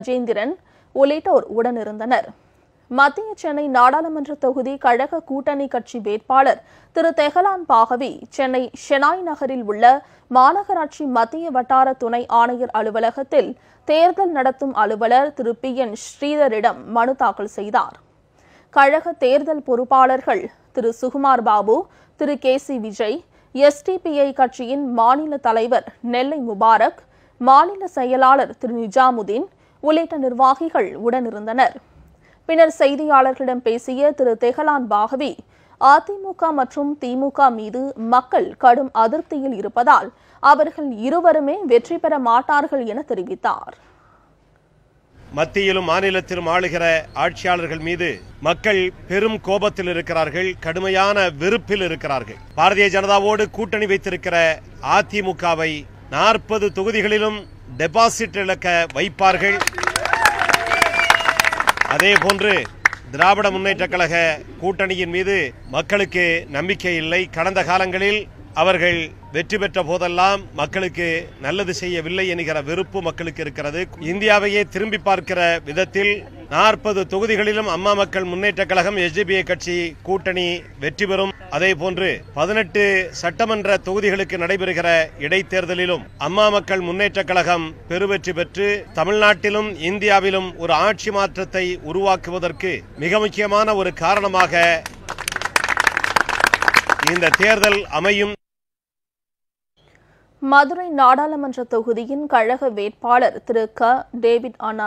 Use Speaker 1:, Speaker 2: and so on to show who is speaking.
Speaker 1: ராஜேந்திரன் உள்ளிட்டோர் உடனிருந்தனர் மத்திய சென்னை நாடாளுமன்ற தொகுதி கழக கூட்டணி கட்சி வேட்பாளர் திரு தெஹலான் பாகவி சென்னை ஷெனாய் நகரில் உள்ள மாநகராட்சி மத்திய வட்டார துணை ஆணையர் அலுவலகத்தில் தேர்தல் நடத்தும் அலுவலர் திரு பி என் ஸ்ரீதரிடம் மனு தாக்கல் செய்தார் கழக தேர்தல் பொறுப்பாளர்கள் Thiru Sukumar Babu Thiru K C Vijay SDPI கட்சியின் மாநில தலைவர் நெல்லை முபாரக் மாநில செயலாளர் திரு நிஜாமுதீன் உள்ளிட்ட நிர்வாகிகள் உடனிருந்தனர் பின்னர் செய்தியாளர்களிடம் பேசிய திரு தெஹலான் பாகவி அதிமுக மற்றும் திமுக மீது மக்கள் கடும் அதிருப்தியில் இருப்பதால் அவர்கள் இருவருமே வெற்றி பெற மாட்டார்கள் என தெரிவித்தார்
Speaker 2: மத்தியிலும் மாநிலத்திலும் ஆளுகிற ஆட்சியாளர்கள் மீது மக்கள் பெரும் கோபத்தில் இருக்கிறார்கள் கடுமையான வெறுப்பில் இருக்கிறார்கள் பாரதிய ஜனதாவோடு கூட்டணி வைத்திருக்கிற அதிமுகவை நாற்பது தொகுதிகளிலும் டெபாசிட் இழக்க வைப்பார்கள் அதே போன்று திராவிட முன்னேற்ற கழக கூட்டணியின் மீது மக்களுக்கு நம்பிக்கை இல்லை கடந்த காலங்களில் அவர்கள் வெற்றி பெற்ற போதெல்லாம் மக்களுக்கு நல்லது செய்யவில்லை என்கிற வெறுப்பு மக்களுக்கு இருக்கிறது இந்தியாவையே திரும்பி பார்க்கிற விதத்தில் நாற்பது தொகுதிகளிலும் அம்மா மக்கள் முன்னேற்ற கழகம் எஸ்டிபிஐ கட்சி கூட்டணி வெற்றி பெறும் அதே போன்று பதினெட்டு சட்டமன்ற தொகுதிகளுக்கு நடைபெறுகிற இடைத்தேர்தலிலும் அம்மா மக்கள் முன்னேற்ற கழகம் பெருவெற்றி பெற்று தமிழ்நாட்டிலும் இந்தியாவிலும் ஒரு ஆட்சி மாற்றத்தை உருவாக்குவதற்கு மிக முக்கியமான ஒரு காரணமாக இந்த தேர்தல் அமையும்
Speaker 1: மதுரை நாடாளுமன்ற தொகுதியின் கழக வேட்பாளர் திரு க டேவிட் ஆனா